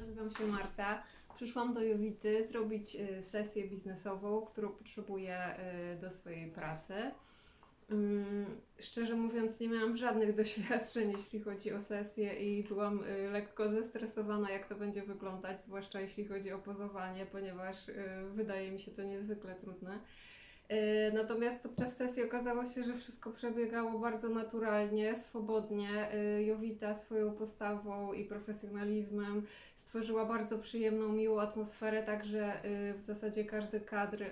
Nazywam się Marta. Przyszłam do Jowity zrobić y, sesję biznesową, którą potrzebuję y, do swojej pracy. Mm, Szczerze mówiąc, nie miałam żadnych doświadczeń, jeśli chodzi o sesję i byłam y, lekko zestresowana, jak to będzie wyglądać, zwłaszcza jeśli chodzi o pozowanie, ponieważ wydaje mi się to niezwykle trudne. Y, Natomiast podczas sesji okazało się, że wszystko przebiegało bardzo naturalnie, swobodnie. Y, Jowita swoją postawą i profesjonalizmem stworzyła bardzo przyjemną, miłą atmosferę, także y, w zasadzie każdy kadr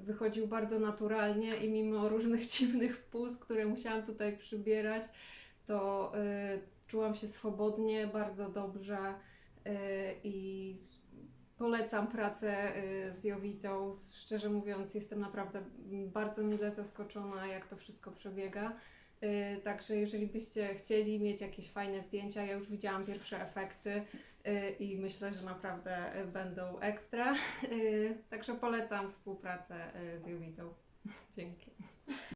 wychodził bardzo naturalnie i mimo różnych dziwnych puz, które musiałam tutaj przybierać, to czułam się swobodnie, bardzo dobrze i polecam pracę y, z Jowitą. Szczerze mówiąc, jestem naprawdę bardzo mile zaskoczona, jak to wszystko przebiega. Y, Także jeżeli byście chcieli mieć jakieś fajne zdjęcia, ja już widziałam pierwsze efekty y, i myślę, że naprawdę będą ekstra. Także polecam współpracę z Jowitą. Dzięki.